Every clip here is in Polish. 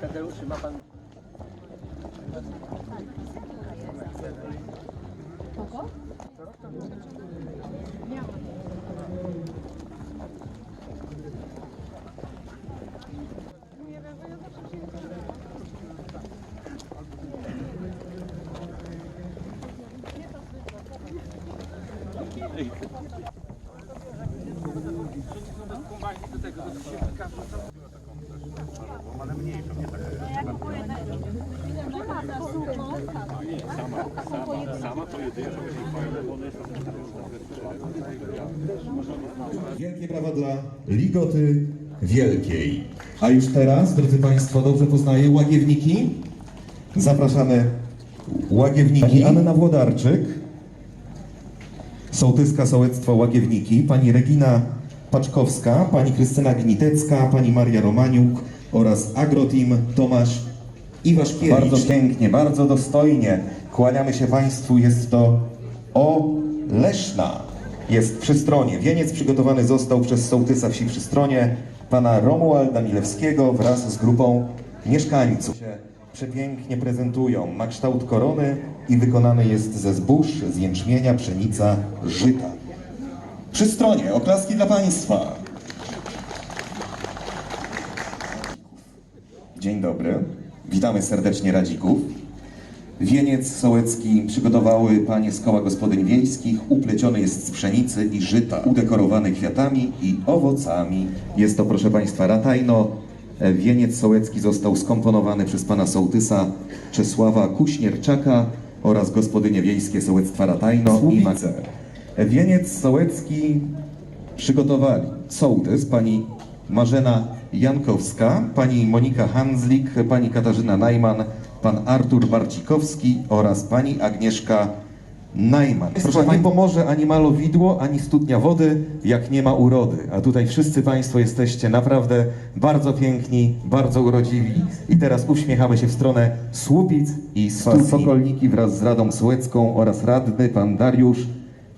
Tadeuszy, ma pan... Wielkie brawa dla Ligoty Wielkiej. A już teraz, drodzy Państwo, dobrze poznaję Łagiewniki. Zapraszamy Łagiewniki. Pani Anna Włodarczyk, sołtyska sołectwa Łagiewniki, pani Regina Paczkowska, pani Krystyna Gnitecka, pani Maria Romaniuk oraz Agroteam Tomasz Iwaszkiewicz. Bardzo pięknie, bardzo dostojnie. Kłaniamy się Państwu. Jest to O Leszna. Jest przy stronie. Wieniec przygotowany został przez sołtysa wsi przy stronie, pana Romualda Milewskiego wraz z grupą mieszkańców. Przepięknie prezentują. Ma kształt korony i wykonany jest ze zbóż, z jęczmienia, pszenica, żyta. Przy stronie. Oklaski dla Państwa. Dzień dobry. Witamy serdecznie Radzików. Wieniec sołecki przygotowały panie z koła gospodyń wiejskich. Upleciony jest z pszenicy i żyta, udekorowany kwiatami i owocami. Jest to, proszę państwa, ratajno. Wieniec sołecki został skomponowany przez pana sołtysa Czesława Kuśnierczaka oraz gospodynie wiejskie sołectwa Ratajno i Mace. Wieniec sołecki przygotowali sołtys, pani Marzena Jankowska, pani Monika Hanzlik, pani Katarzyna Najman, pan Artur Barcikowski oraz pani Agnieszka Najman. Proszę, nie pomoże ani malowidło, ani studnia wody, jak nie ma urody. A tutaj wszyscy Państwo jesteście naprawdę bardzo piękni, bardzo urodziwi. I teraz uśmiechamy się w stronę Słupic i studni. Sokolniki wraz z Radą Sołecką oraz radny pan Dariusz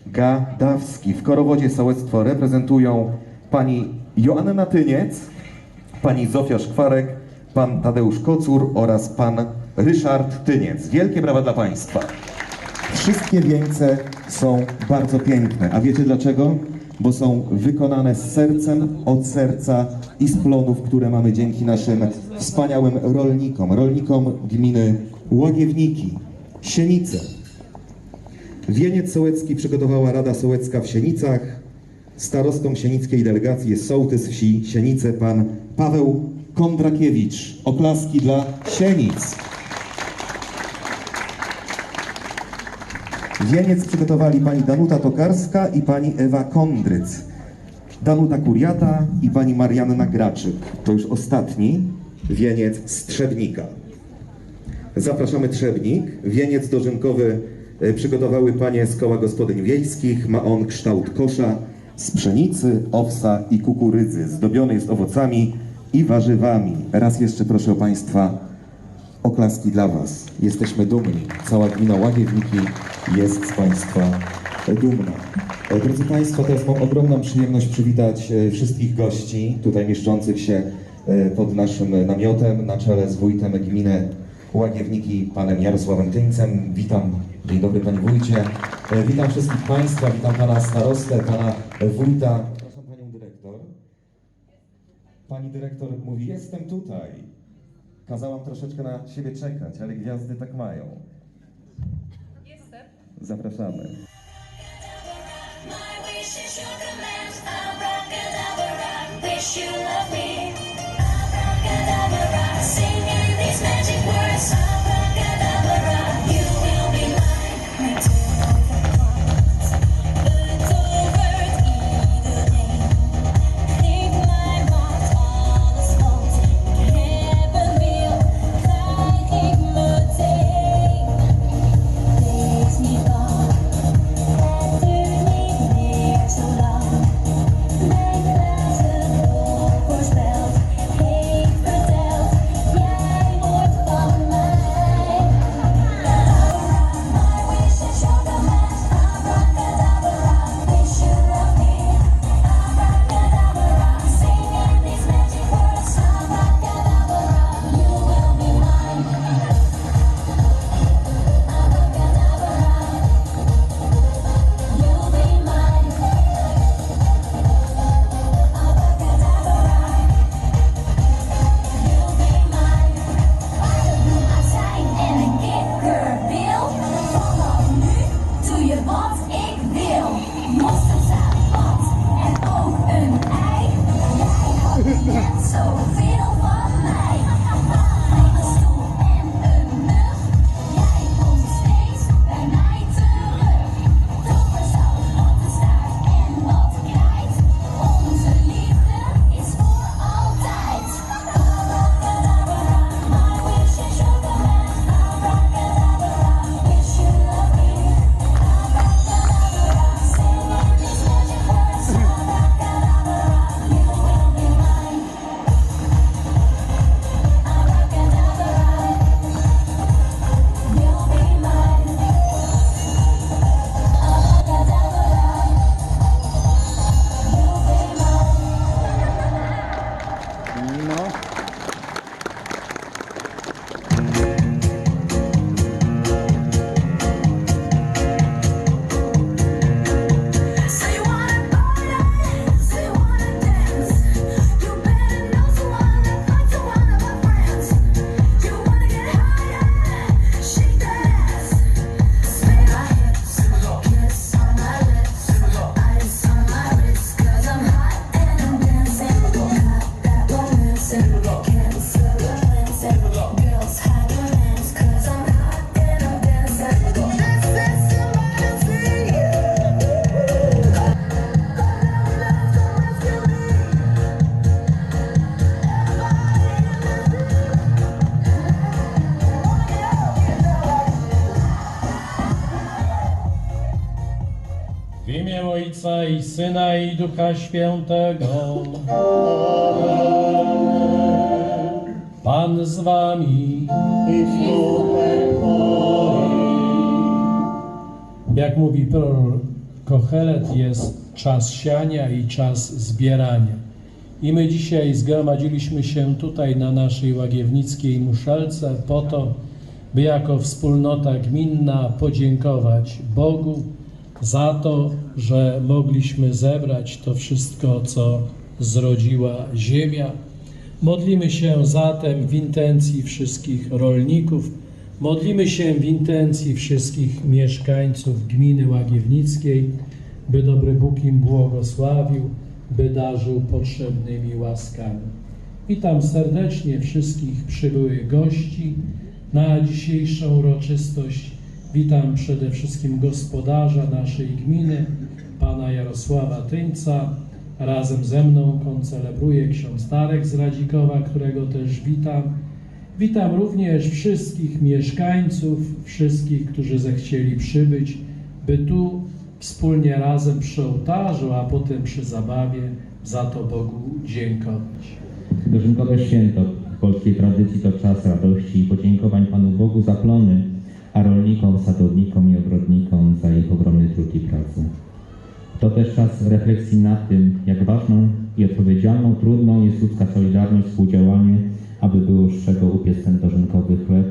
Gadawski. W Korowodzie sołectwo reprezentują pani Joanna Tyniec, pani Zofia Szkwarek, pan Tadeusz Kocur oraz pan Ryszard Tyniec. Wielkie brawa dla Państwa. Wszystkie wieńce są bardzo piękne. A wiecie dlaczego? Bo są wykonane z sercem, od serca i z plonów, które mamy dzięki naszym wspaniałym rolnikom. Rolnikom gminy Łagiewniki, Sienice, Wieniec sołecki przygotowała Rada Sołecka w Sienicach. Starostą sienickiej delegacji jest sołtys wsi Sienice, pan Paweł Kondrakiewicz. Oklaski dla Sienic. Wieniec przygotowali pani Danuta Tokarska i pani Ewa Kondryc. Danuta Kuriata i pani Marianna Graczyk. To już ostatni wieniec z Trzebnika. Zapraszamy Trzebnik. Wieniec dożynkowy e, przygotowały panie z koła gospodyń wiejskich. Ma on kształt kosza z pszenicy, owsa i kukurydzy. Zdobiony jest owocami i warzywami. Raz jeszcze proszę państwa oklaski dla was. Jesteśmy dumni. Cała gmina Łagiewniki jest z państwa dumna. E, Drodzy Państwo, teraz mam ogromną przyjemność przywitać e, wszystkich gości tutaj mieszczących się e, pod naszym namiotem na czele z wójtem gminy Łagiewniki, panem Jarosławem Tyńcem. Witam, dzień dobry panie wójcie. Witam wszystkich Państwa, witam pana starostę, pana wójta. Zapraszam panią dyrektor. Pani dyrektor mówi, jestem tutaj. Kazałam troszeczkę na siebie czekać, ale gwiazdy tak mają. Jestem. Zapraszamy. Wish you love me. Ducha Świętego. Pan z wami. Jak mówi prorok Kochelet, jest czas siania i czas zbierania. I my dzisiaj zgromadziliśmy się tutaj na naszej łagiewnickiej muszelce po to, by jako wspólnota gminna podziękować Bogu za to, że mogliśmy zebrać to wszystko, co zrodziła ziemia. Modlimy się zatem w intencji wszystkich rolników, modlimy się w intencji wszystkich mieszkańców gminy Łagiewnickiej, by dobry Bóg im błogosławił, by darzył potrzebnymi łaskami. Witam serdecznie wszystkich przybyłych gości na dzisiejszą uroczystość. Witam przede wszystkim gospodarza naszej gminy, pana Jarosława Tyńca. Razem ze mną koncelebruje ksiądz Darek z Radzikowa, którego też witam. Witam również wszystkich mieszkańców, wszystkich, którzy zechcieli przybyć, by tu wspólnie razem przy ołtarzu, a potem przy zabawie za to Bogu dziękować. Dożynkowe święto w polskiej tradycji to czas radości i podziękowań Panu Bogu za plony, a rolnikom, sadownikom i ogrodnikom za ich ogromny trud i pracę. To też czas refleksji nad tym, jak ważną i odpowiedzialną, trudną jest ludzka solidarność, współdziałanie, aby było z czego upiec ten dożynkowy chleb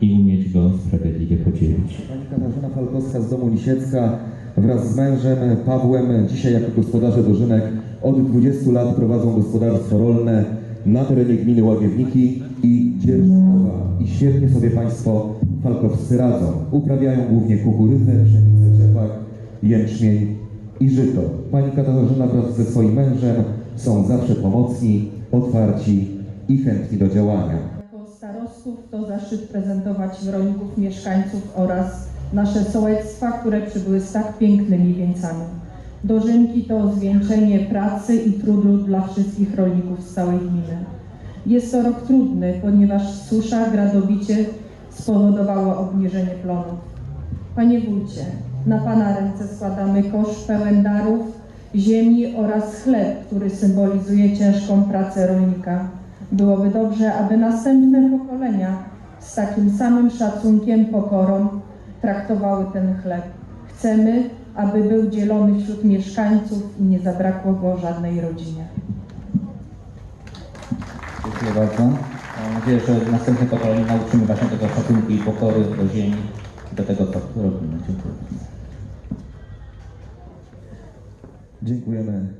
i umieć go sprawiedliwie podzielić. Pani Katarzyna Falkowska z domu Lisiecka wraz z mężem Pawłem, dzisiaj jako gospodarze dożynek, od 20 lat prowadzą gospodarstwo rolne na terenie gminy Łagiewniki i Dzierżawa. I świetnie sobie Państwo Falkowscy radzą. Uprawiają głównie kukurydzę, pszenicę, rzepak, jęczmień i żyto. Pani Katarzyna wraz ze swoim mężem są zawsze pomocni, otwarci i chętni do działania. Jako starostów to zaszczyt prezentować rolników, mieszkańców oraz nasze sołectwa, które przybyły z tak pięknymi wieńcami. Dożynki to zwieńczenie pracy i trudu dla wszystkich rolników z całej gminy. Jest to rok trudny, ponieważ susza, gradobicie spowodowało obniżenie plonów. Panie wójcie, na Pana ręce składamy kosz pełen darów, ziemi oraz chleb, który symbolizuje ciężką pracę rolnika. Byłoby dobrze, aby następne pokolenia z takim samym szacunkiem, pokorą traktowały ten chleb. Chcemy, aby był dzielony wśród mieszkańców i nie zabrakło go żadnej rodzinie. Dziękuję bardzo. Mam nadzieję, że następne pokolenie nauczymy właśnie tego szacunku i pokory do ziemi do tego, co robimy. Dziękuję. Dziękujemy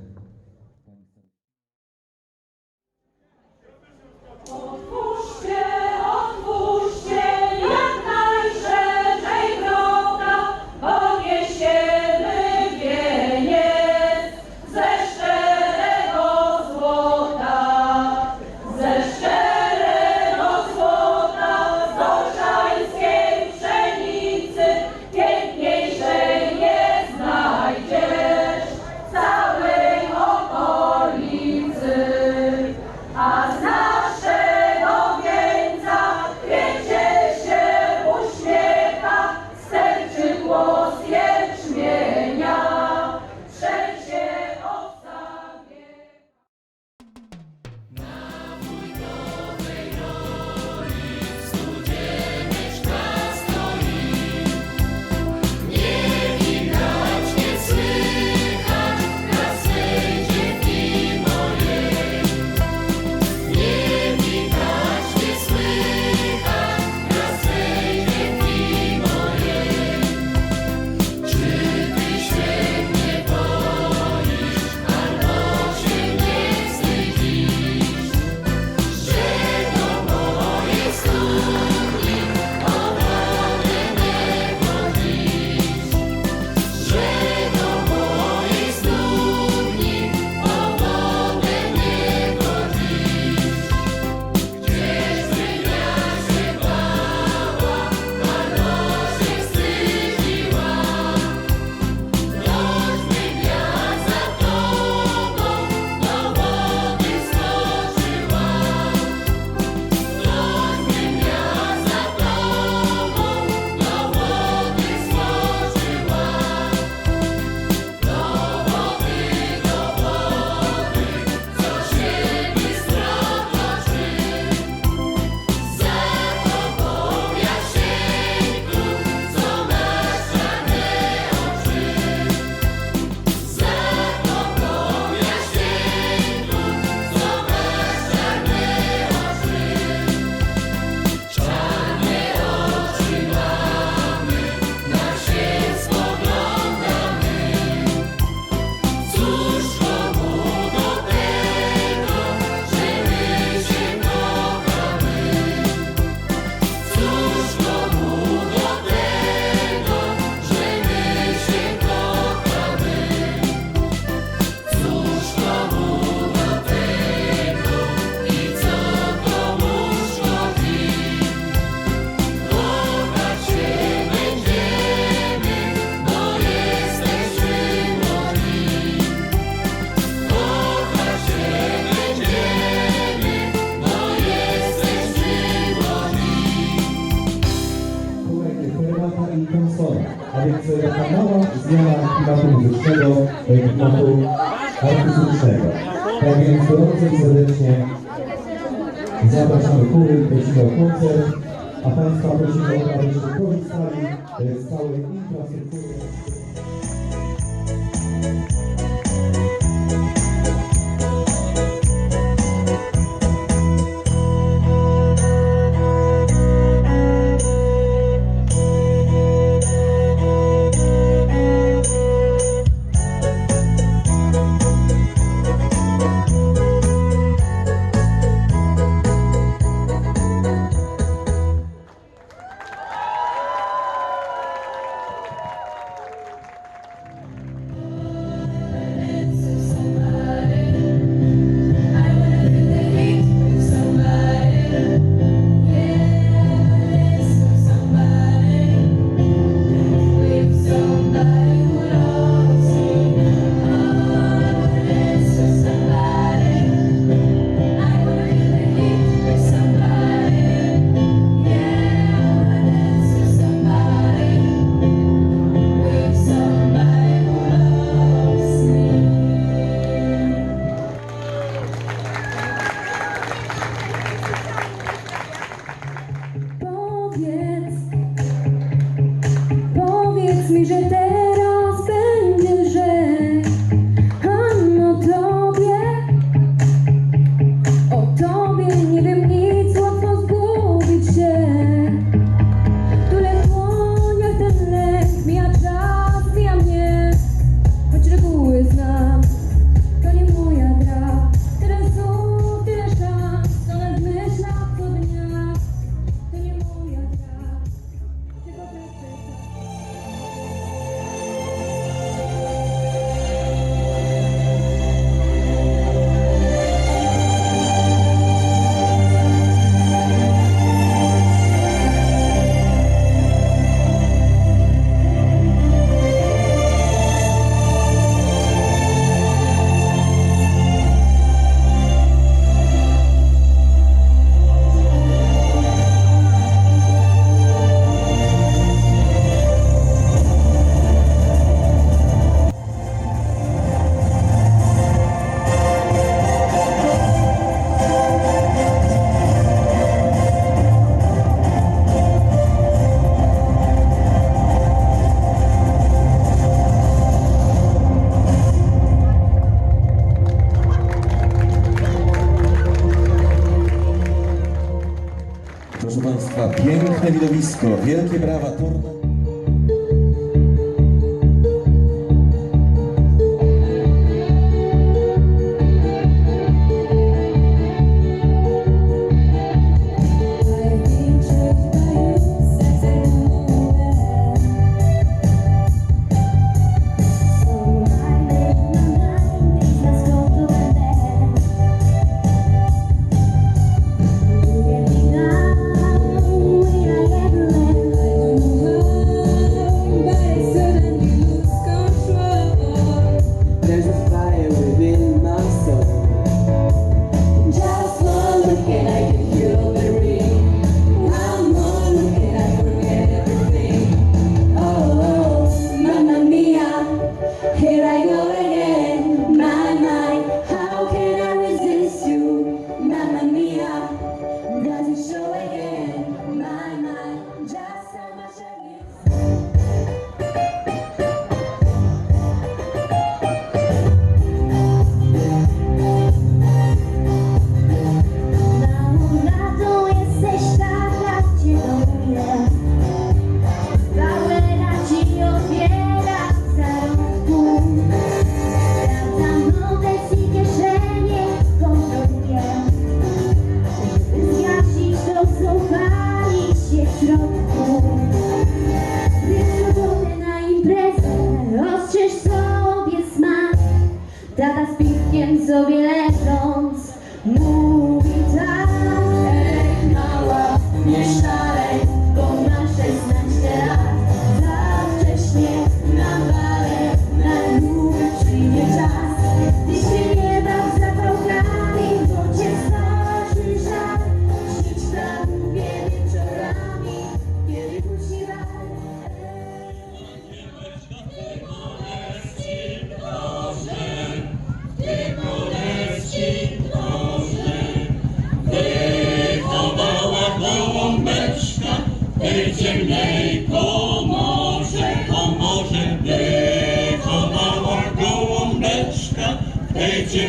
Serdecznie zapraszamy kury prosimy o koncert, a Państwa prosimy o oparcie z całej infrastruktury. widowisko. Wielkie brawa, turno.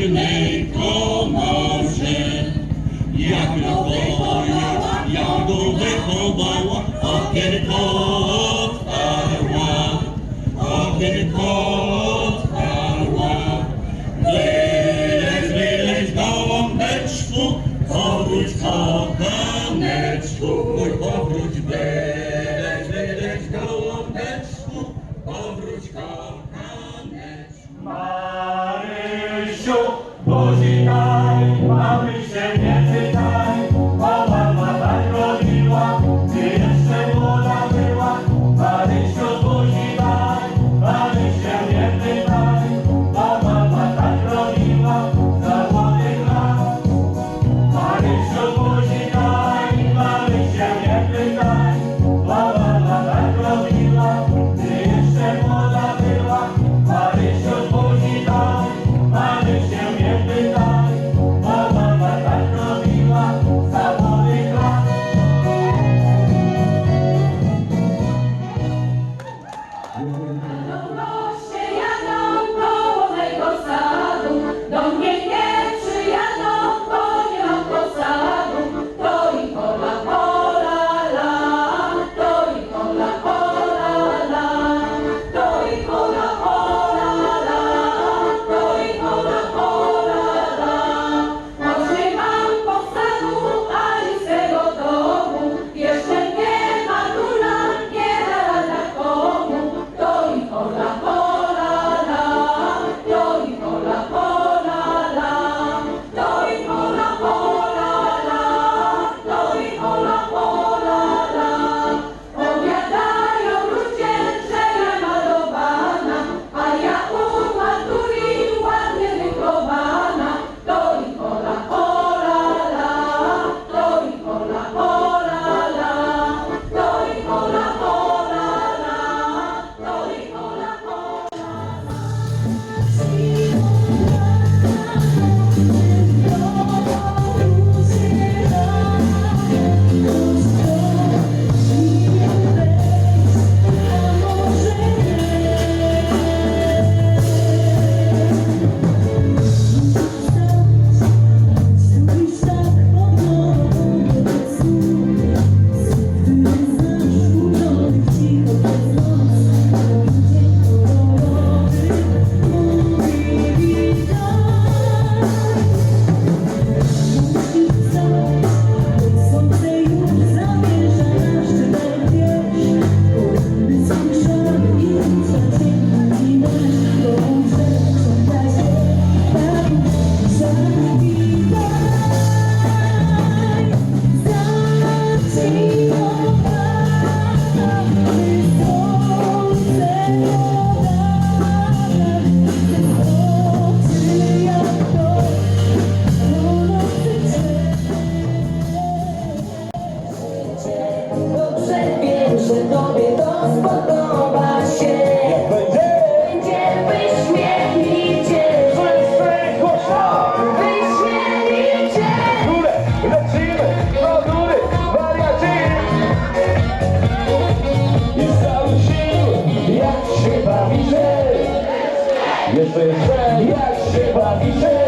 Amen. everybody say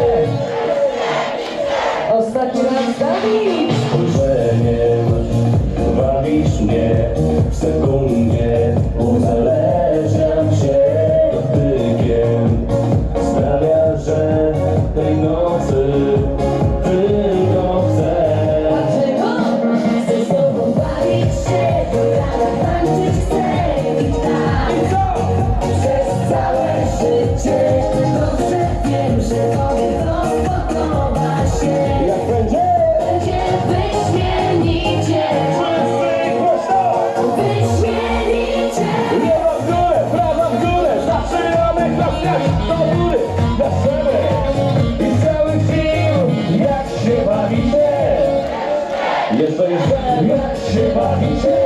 Krzywawicie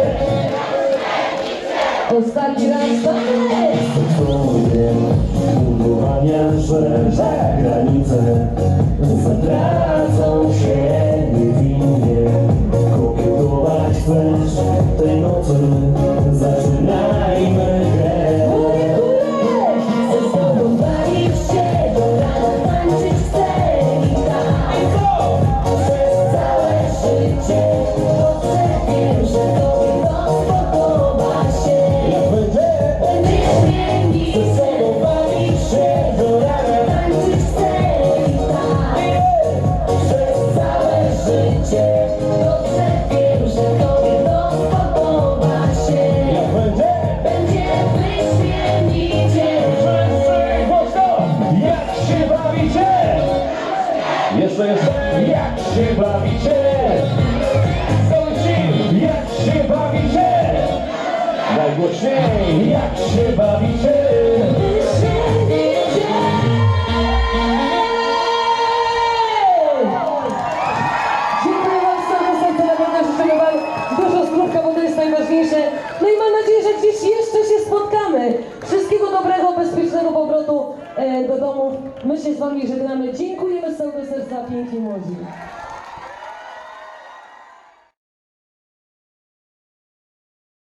Ostatni raz to jest. Powiem, budowania, że